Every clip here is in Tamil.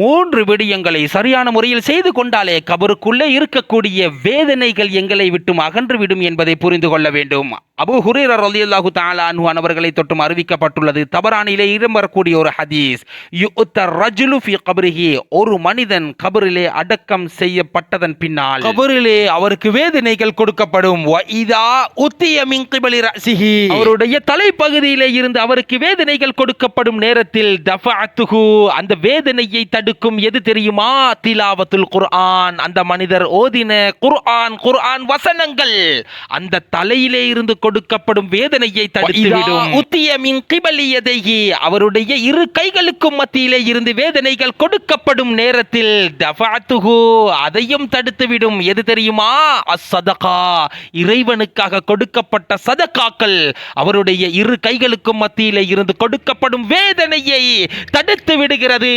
மூன்று விடயங்களை சரியான முறையில் செய்து கொண்டாலே கபருக்குள்ளே இருக்கக்கூடிய வேதனைகள் எங்களை விட்டும் அகன்றுவிடும் என்பதை புரிந்து கொள்ள வேண்டும். அபு ஹுரேரர் ரலியல்லாஹு தஆலா அன்ஹு அவர்களை தொட்டும் அறிவிக்கப்பட்டுள்ளது. தபரானிலே இடம்பெறக்கூடிய ஒரு ஹதீஸ் கபரிஹி ஒரு மனிதன் கபரிலே அடக்கம் செய்யப்பட்டதன் பின்னால் கபரிலே அவருக்கு வேதனைகள் கொடுக்கப்படும். அவருடைய தலைப்பகுதியிலே இருந்து அவருக்கு வேதனைகள் கொடுக்கப்படும் நேரத்தில் அந்த வேதனையை தடுக்கும் எது தெரியுமா? திலாவத்துல் குர்ஆன். அந்த மனிதர் ஓதின குர்ஆன் குர்ஆன் வசனங்கள். அந்த தலையிலே இருந்து கொடுக்கப்படும் வேதனையை தடுத்துவிடும் அவருடைய இரு கைகளுக்கும் மத்தியிலே இருந்து வேதனைகள் கொடுக்கப்படும் நேரத்தில் தஃபஅத்துஹு அதையும் தடுத்துவிடும் எது தெரியுமா? அஸ்ஸதகா இறைவனுக்காக கொடுக்கப்பட்ட சதகாக்கள் அவருடைய இரு கைகளுக்கும் மத்தியிலே இருந்து கொடுக்கப்படும் வேதனையை தடுத்து விடுகிறது.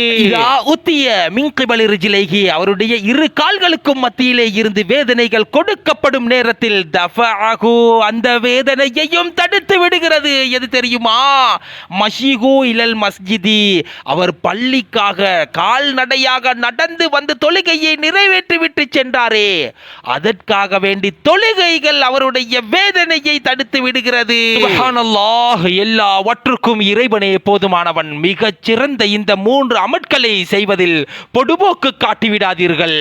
குத்திய மின்கிபலி அவருடைய இரு கால்களுக்கும் மத்தியிலே இருந்து வேதனைகள் கொடுக்கப்படும் நேரத்தில் தஃபாகு அந்த வேதனையையும் தடுத்து விடுகிறது. எது தெரியுமா? மஷிகு இலல் மஸ்ஜிதி. அவர் பள்ளிக்காக கால்நடையாக நடந்து வந்து தொழுகையை நிறைவேற்றி விட்டு சென்றாரே. அதற்காக வேண்டி தொழுகைகள் அவருடைய வேதனையை தடுத்து விடுகிறது. எல்லாவற்றுக்கும் இறைவனே போதுமானவன். மிகச் சிறந்த இந்த மூன்று அமட்களை செய்வதில் பொடுபோக்கு காட்டிவிடாதீர்கள்.